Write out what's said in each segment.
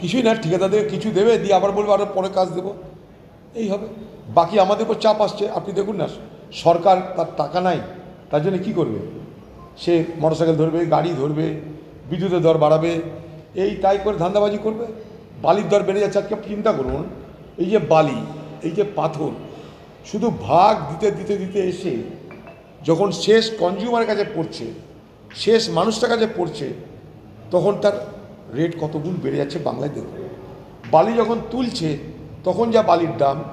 কিছুই না, ঠিকাদারদের কিছু দেবে, দিয়ে আবার বলব আরও পরে কাজ দেবো। এই হবে। বাকি আমাদের উপর চাপ আসছে। আপনি দেখুন না, সরকার তার টাকা নাই, তার জন্য কী করবে? সে মোটরসাইকেল ধরবে, গাড়ি ধরবে, বিদ্যুতের দর বাড়াবে, এই তাই করে ধান্দাবাজি করবে। বালির দর বেড়ে যাচ্ছে। আজকে চিন্তা করুন, এই যে বালি, এই যে পাথর, শুধু ভাগ দিতে দিতে দিতে এসে যখন শেষ কনজিউমারের কাছে পড়ছে, শেষ মানুষটার কাছে পড়ছে, তখন তার রেট কত গুণ বেড়ে যাচ্ছে বাংলায় দেখুন। বালি যখন তুলছে, তখন যা বালির দাম,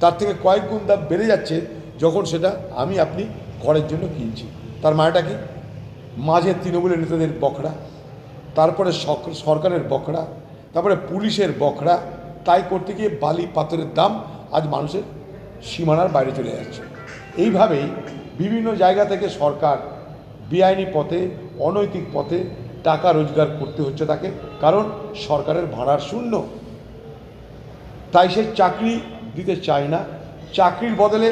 তার থেকে কয়েক গুণ দাম বেড়ে যাচ্ছে যখন সেটা আমি আপনি ঘরের জন্য কিনছি। তার মানেটা কি? মাঝে তৃণমূলের নেতাদের বখরা, তারপরে সরকারের বখরা, তারপরে পুলিশের বখরা, তাই করতে গিয়ে বালি পাথরের দাম আজ মানুষের সীমানার বাইরে চলে যাচ্ছে। এইভাবেই বিভিন্ন জায়গা থেকে সরকার বেআইনি পথে, অনৈতিক পথে টাকা রোজগার করতে হচ্ছে তাকে, কারণ সরকারের ভাড়ার শূন্য। তাই সে চাকরি দিতে চায় না। চাকরির বদলে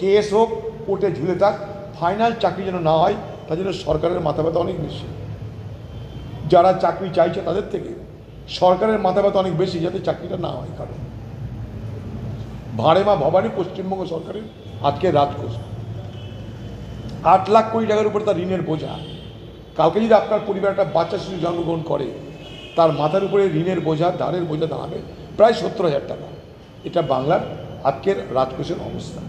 কেস হোক, কোর্টে ঝুলে থাক, ফাইনাল চাকরি যেন না হয়, তার জন্য সরকারের মাথা ব্যথা অনেক বেশি। যারা চাকরি চাইছে তাদের থেকে সরকারের মাথা ব্যথা অনেক বেশি, যাতে চাকরিটা না হয় কারণ ভাড়ে মা ভবানী পশ্চিমবঙ্গ সরকারের আজকে রাজকোষ। আট লাখ কোটি টাকার উপরে তার ঋণের বোঝা। কালকে যদি আপনার পরিবার একটা বাচ্চা শিশু জন্মগ্রহণ করে, তার মাথার উপরে ঋণের বোঝা ধারের বোঝা দাঁড়াবে, প্রায় সত্তর হাজার টাকা। এটা বাংলার আজকের রাজকোষের অবস্থা।